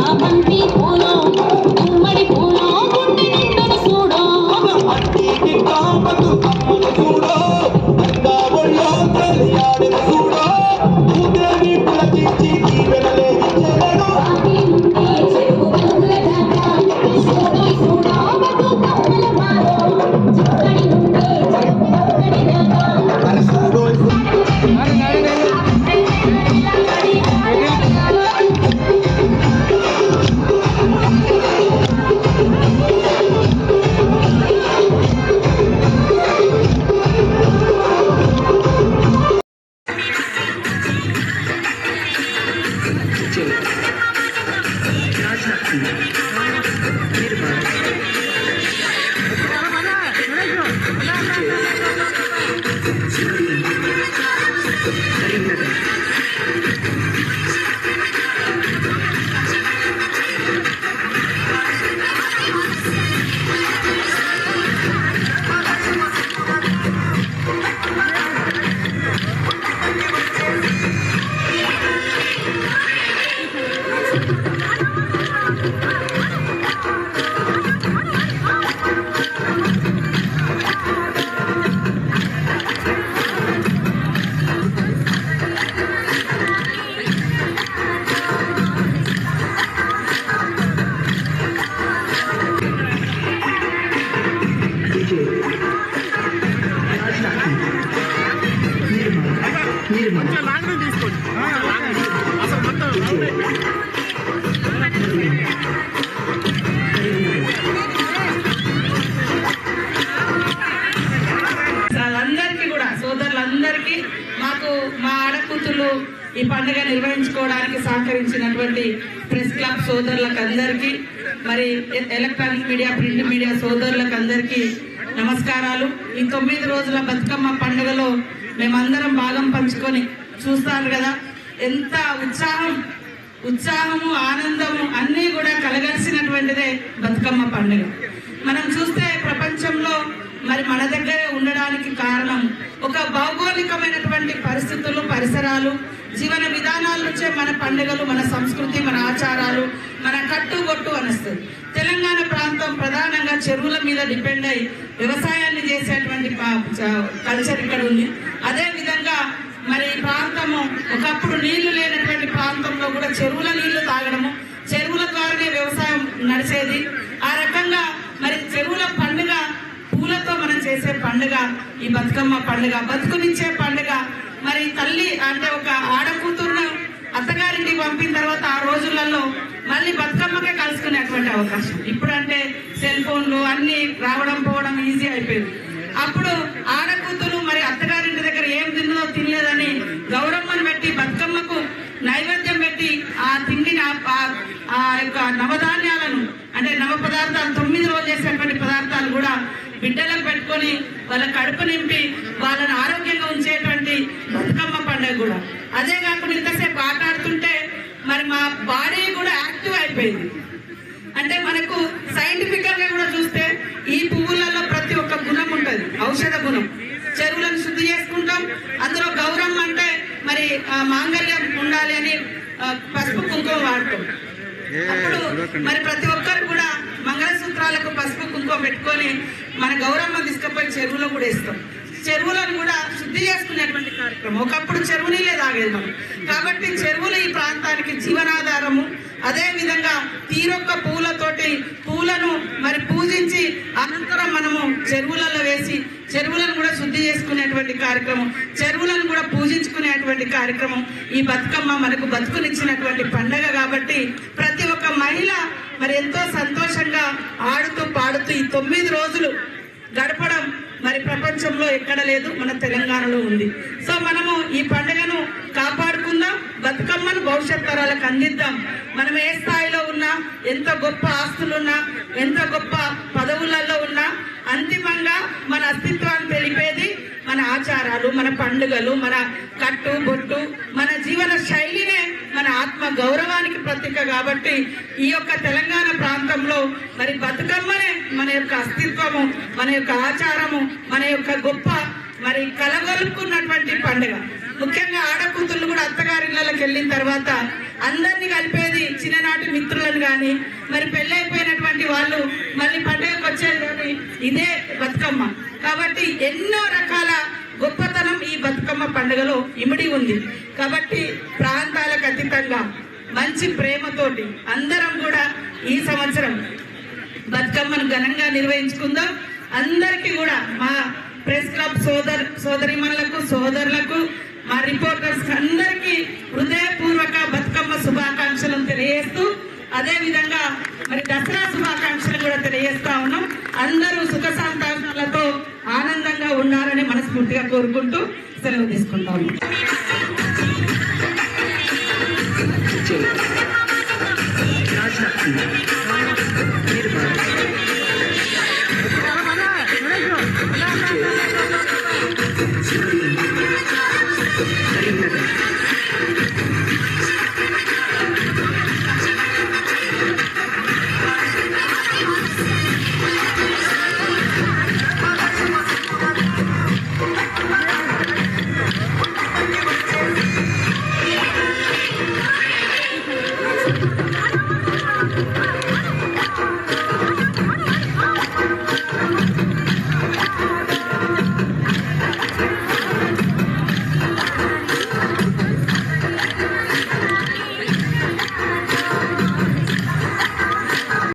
他们。వాళ్ళందరికీ మాకు మా ఆడకూతులు ఈ పండుగ నిర్వహించుకోవడానికి సహకరించినటువంటి ప్రెస్ క్లబ్ సోదరులకు అందరికీ మరి ఎలక్ట్రానిక్ మీడియా ప్రింట్ మీడియా సోదరులకు అందరికీ నమస్కారాలు. ఈ తొమ్మిది రోజుల బతుకమ్మ పండుగలో మేమందరం భాగం పంచుకొని చూస్తారు కదా ఎంత ఉత్సాహం ఉత్సాహము ఆనందము అన్నీ కూడా కలగాల్సినటువంటిదే బతుకమ్మ పండుగ. మనం చూస్తే ప్రపంచంలో మరి మన దగ్గర విధానాల నుంచే మన పండుగలు మన సంస్కృతి మన ఆచారాలు మన కట్టుబొట్టు అనిస్తుంది. తెలంగాణ ప్రాంతం ప్రధానంగా చెరువుల మీద డిపెండ్ అయి వ్యవసాయాన్ని చేసేటువంటి కల్చర్ ఇక్కడ ఉంది. అదే విధంగా మరి ఈ ప్రాంతము ఒకప్పుడు నీళ్ళు లేనటువంటి ప్రాంతంలో కూడా చెరువుల నీళ్ళు తాగడము చెరువుల ద్వారానే వ్యవసాయం నడిచేది. ఆ రకంగా మరి చెరువుల పండుగ పూలతో మనం చేసే పండుగ ఈ బతుకమ్మ పండుగ బతుకునిచ్చే పండుగ. మరి తల్లి అంటే ఒక ఆడకూతురును అత్తగారింటికి పంపిన తర్వాత ఆ రోజులలో మళ్ళీ బతుకమ్మకే కలుసుకునేటువంటి అవకాశం. ఇప్పుడంటే సెల్ ఫోన్లు అన్ని రావడం పోవడం ఈజీ అయిపోయింది. అప్పుడు ఆడకూతులు మరి అత్తగారింటి దగ్గర ఏం తిన్నదో తినలేదని గౌరమ్మను పెట్టి బతుకమ్మకు నైవేద్యం పెట్టి ఆ తిండిని ఆ- ఆ- ఆ యొక్క నవధాన్యాలను అంటే నవ పదార్థాలు తొమ్మిది రోజులు చేసేటువంటి పదార్థాలు కూడా బిడ్డలకు పెట్టుకొని వాళ్ళ కడుపు నింపి వాళ్ళని అదే కాకుండా ఇంతసేపు ఆట ఆడుతుంటే మరి మా బాడీ కూడా యాక్టివ్ అయిపోయింది. అంటే మనకు సైంటిఫికల్గా కూడా చూస్తే ఈ పువ్వులలో ప్రతి ఒక్క గుణం ఉంటది ఔషధ గుణం. చెరువులను శుద్ధి చేసుకుంటాం అందులో గౌరవం అంటే మరి మాంగళ్యం ఉండాలి అని పసుపు కుంకుమ వాడతాం. అప్పుడు మరి ప్రతి ఒక్కరు కూడా మంగళసూత్రాలకు పసుపు కుంకుమ పెట్టుకొని మన గౌరమ్మ తీసుకుపోయి చెరువులో కూడా వేస్తాం. చెరువులను కూడా శుద్ధి చేసుకునేటువంటి కార్యక్రమం. ఒకప్పుడు చెరువు నీళ్ళే తాగేది మనం కాబట్టి చెరువులు ఈ ప్రాంతానికి జీవనాధారము. అదేవిధంగా తీరొక్క పూలతోటి పూలను మరి పూజించి అనంతరం మనము చెరువులలో వేసి చెరువులను కూడా శుద్ధి చేసుకునేటువంటి కార్యక్రమం. చెరువులను కూడా పూజించుకునేటువంటి కార్యక్రమం. ఈ బతుకమ్మ మనకు బతుకునిచ్చినటువంటి పండగ కాబట్టి ప్రతి ఒక్క మహిళ మరి ఎంతో సంతోషంగా ఆడుతూ పాడుతూ ఈ తొమ్మిది రోజులు గడపడం మరి ప్రపంచంలో ఎక్కడ లేదు మన తెలంగాణలో ఉంది. సో మనము ఈ పండుగను కాపాడుకుందాం బతుకమ్మను భవిష్యత్ తరాలకు అందిద్దాం. మనం ఏ స్థాయిలో ఉన్నా ఎంత గొప్ప ఆస్తులున్నా ఎంత గొప్ప పదవులలో ఉన్నా అంతిమంగా మన అస్తిత్వాన్ని తెలిపేది మన ఆచారాలు మన పండుగలు మన కట్టు బొట్టు మన జీవన శైలి గౌరవానికి ప్రతీక కాబట్టి ఈ యొక్క తెలంగాణ ప్రాంతంలో మరి బతుకమ్మనే మన యొక్క అస్తిత్వము మన యొక్క ఆచారము మన యొక్క గొప్ప మరి కలగొలుపుకున్నటువంటి పండుగ. ముఖ్యంగా ఆడకూతుళ్ళు కూడా అత్తగారిళ్ళకి వెళ్ళిన తర్వాత అందరినీ కలిపేది చిన్ననాటి మిత్రులను కానీ మరి పెళ్ళైపోయినటువంటి వాళ్ళు మళ్ళీ పండుగకు వచ్చేది కానీ ఇదే బతుకమ్మ. కాబట్టి ఎన్నో రకాల గొప్పతనం ఈ బతుకమ్మ పండుగలో ఇమిడి ఉంది. కాబట్టి ప్రాంతాలకు అతీతంగా మంచి ప్రేమతోటి అందరం కూడా ఈ సంవత్సరం బతుకమ్మను ఘనంగా నిర్వహించుకుందాం. అందరికీ కూడా మా ప్రెస్ క్లబ్ సోదర్ సోదరిమణులకు సోదరులకు మా రిపోర్టర్స్ అందరికీ హృదయపూర్వక బతుకమ్మ శుభాకాంక్షలను తెలియజేస్తూ అదేవిధంగా మరి దసరా శుభాకాంక్షలు కూడా తెలియజేస్తా ఉన్నాం. అందరూ సుఖ మనస్ఫూర్తిగా కోరుకుంటూ సెలవు తీసుకుంటాము